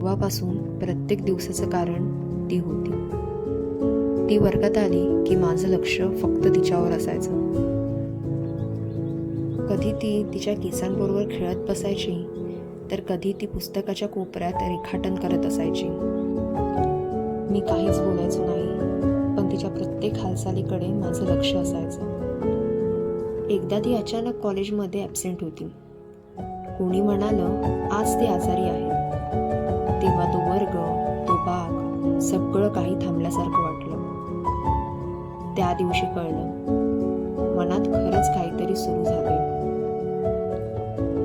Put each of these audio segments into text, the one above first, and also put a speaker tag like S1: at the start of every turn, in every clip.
S1: तेव्हापासून प्रत्येक दिवसाचं कारण ती होती. ती वर्गात आली की माझं लक्ष फक्त तिच्यावर असायचं. कधी ती तिच्या केसांबरोबर खेळत बसायची तर कधी ती पुस्तकाच्या कोपऱ्यात रेखाटन करत असायची. मी काहीच बोलायचो नाही पण तिच्या प्रत्येक हालचालीकडे माझं लक्ष असायचं. एकदा ती अचानक कॉलेजमध्ये ॲबसेंट होती. कोणी म्हणालं आज ती आजारी आहे. वर्ग तो बाग सगळं काही थांबल्यासारखं वाटलं. त्या दिवशी कळलं मनात खरंच काहीतरी सुरू झाले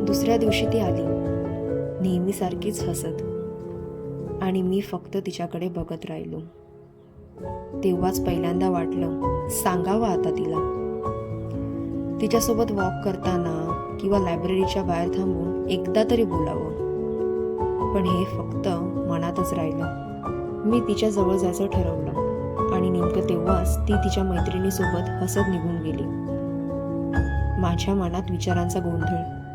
S1: दुसऱ्या दिवशी ती आली नेहमीसारखीच हसत. आणि मी फक्त तिच्याकडे बघत राहिलो. तेव्हाच पहिल्यांदा वाटलं सांगावं आता तिला. तिच्यासोबत वॉक करताना किंवा लायब्ररीच्या बाहेर थांबून एकदा तरी बोलावं. पण हे फक्त मनातच राहिलं. मी तिच्या जवळ जायचं ठरवलं आणि नेमकं तेव्हाच ती तिच्या मैत्रिणीसोबत हसत निघून गेली. माझ्या मनात विचारांचा गोंधळ.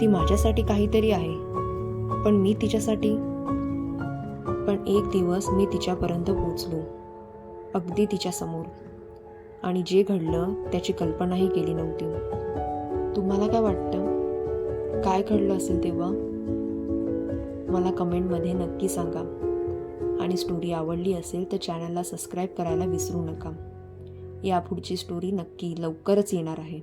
S1: ती माझ्यासाठी काहीतरी आहे पण मी तिच्यासाठी? पण एक दिवस मी तिच्यापर्यंत पोचलो अगदी तिच्यासमोर. आणि जे घडलं त्याची कल्पनाही केली नव्हती. तुम्हाला काय वाटतं? काय घडलं असेल तेव्हा? मला कमेंटमध्ये नक्की सांगा. आणि स्टोरी आवडली असेल तर चॅनलला सबस्क्राईब करायला विसरू नका. यापुढची स्टोरी नक्की लवकरच येणार आहे.